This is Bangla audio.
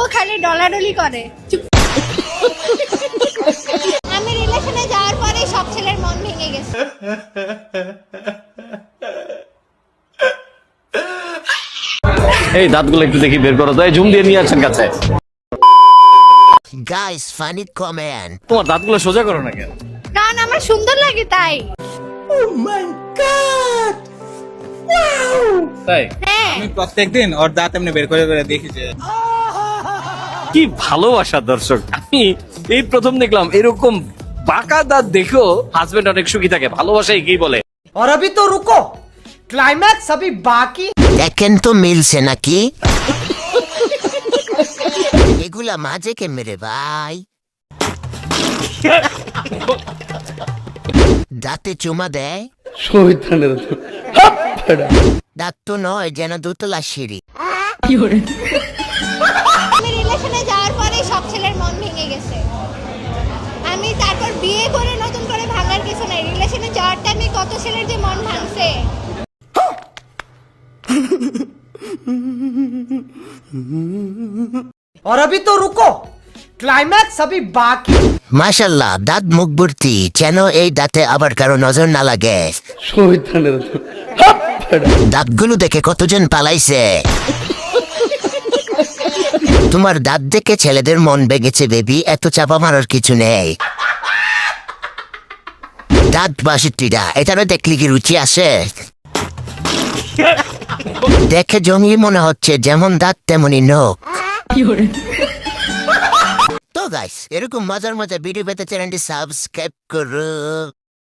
ও খালি ডলাডলি করে। আমি রিলেশনে যাওয়ার পরে সব ছেলের মন ভেঙে গেছে। এই দাঁতগুলো একটু দেখি বের করো তো। এই ঝুম দিয়ে নিয়ে আসছেন কাছে। Guys funny comment. তোমার দাঁতগুলো সোজা করো না কেন? কারণ আমার সুন্দর লাগে তাই। ও তাই? হ্যাঁ। আমি প্রত্যেকদিন ওর দাঁত এমনি বের করে করে দেখি যে কি ভালোবাসা দর্শক আমি এই প্রথম দেখলাম এরকম বাঁকা দাঁত দেখেও হাজবেন্ড অনেক সুখী থাকে ভালোবাসাই কি বলে और अभी तो रुको क्लाइमैक्स अभी बाकी দেখেন তো মিলছে নাকি এগুলা মাঝে কে মেরে ভাই দাঁতে চুমা দেয় দাঁত তো নয় যেন দুতলা সিঁড়ি বিয়ে করে নতুন করে ভাঙার কিছু নাই রিলেশনে যাওয়ার টাইমে কত ছেলের যে মন ভাঙছে और अभी तो रुको क्लाइमैक्स अभी बाकी মাশাল্লাহ দাঁত মুখ ভর্তি যেন এই দাঁতে আবার কারো নজর না লাগে দাঁতগুলো দেখে কতজন পালাইছে তোমার দাঁত দেখে ছেলেদের মন বেগেছে বেবি এত চাপা মারার কিছু নেই দাঁত বাষট্টিটা এটারও দেখলি কি রুচি আছে? দেখে জমি মনে হচ্ছে যেমন দাঁত তেমনই নোক তো গাইস এরকম মজার মজার ভিডিও পেতে চ্যানেলটি সাবস্ক্রাইব করো।